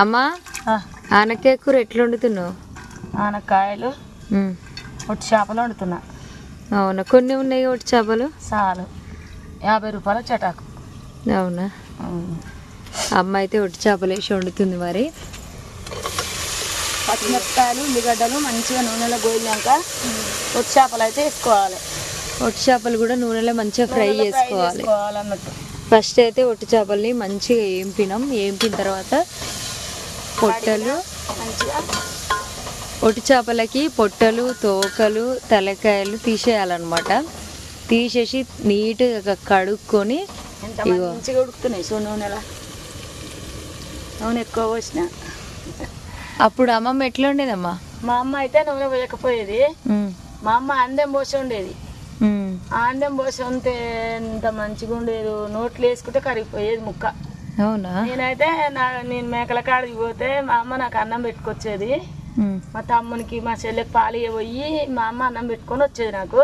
అమ్మా ఆనకాయ కూర ఎట్లా వండుతున్నావు ఆనకాయలు. ఒట్టి చేపలు వండుతున్నా. అవునా కొన్ని ఉన్నాయి ఒకటి చేపలు? చాలు. యాభై రూపాయల చటాకు. అవునా? అమ్మ అయితే ఒట్టి చేపలు వేసి వండుతుంది మరి. పచ్చిమిరపకాయలు ఉల్లిగడ్డలు మంచిగా నూనెలో గోయినాక ఒట్టి చేపలు అయితే వేసుకోవాలి. ఒట్టి చేపలు కూడా నూనెలో మంచిగా ఫ్రై చేసుకోవాలి. ఫస్ట్ అయితే ఒట్టి చేపల్ని మంచిగా ఏంపినాం. ఏంపిన తర్వాత పొట్టలు. ఒట్టి చేపలకి పొట్టలు తోకలు తలకాయలు తీసేయాలన్నమాట. తీసేసి నీట్గా కడుక్కొని. మంచిగా ఉడుకుతున్నాయి సో నూనెలో? నూనె ఎక్కువ పోసిన. అప్పుడు అమ్మమ్మ ఎట్లా ఉండేదమ్మా మా అమ్మ అయితే నూనె పోయకపోయేది. మా అమ్మ అందం పోసి ఉండేది. అందం పోసి ఉంటే ఎంత మంచిగా ఉండేది. నోట్లు వేసుకుంటే కరిగిపోయేది ముక్క. అవునా? నేనైతే నా నేను మేకల కాడికి పోతే మా అమ్మ నాకు అన్నం పెట్టుకొచ్చేది. మా తమ్మునికి మా చెల్లెకి పాలు పోయి మా అమ్మ అన్నం పెట్టుకొని వచ్చేది నాకు.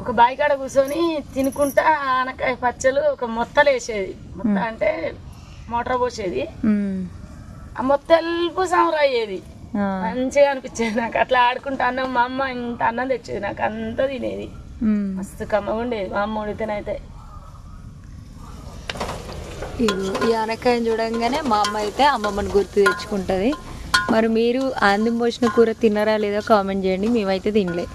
ఒక బాయికాడ కూర్చొని తినుకుంటా ఆనకాయ పచ్చలు ఒక మొత్తలు వేసేది. మొత్త అంటే మోటార్ పోసేది. ఆ మొత్తెల్పు సంవర అయ్యేది. మంచిగా అనిపించేది నాకు. అట్లా ఆడుకుంటా అన్నం మా అమ్మ ఇంత అన్నం తెచ్చేది నాకు. అంతా తినేది. మస్తు కమ్మగా ఉండేది. మా అమ్మ వండితేనైతే. ఈ ఆనకాయని చూడంగానే మా అమ్మ అయితే అమ్మమ్మని గుర్తు తెచ్చుకుంటుంది. మరి మీరు ఆందిం పోసిన కూర తిన్నారా లేదో కామెంట్ చేయండి. మేమైతే తినలే.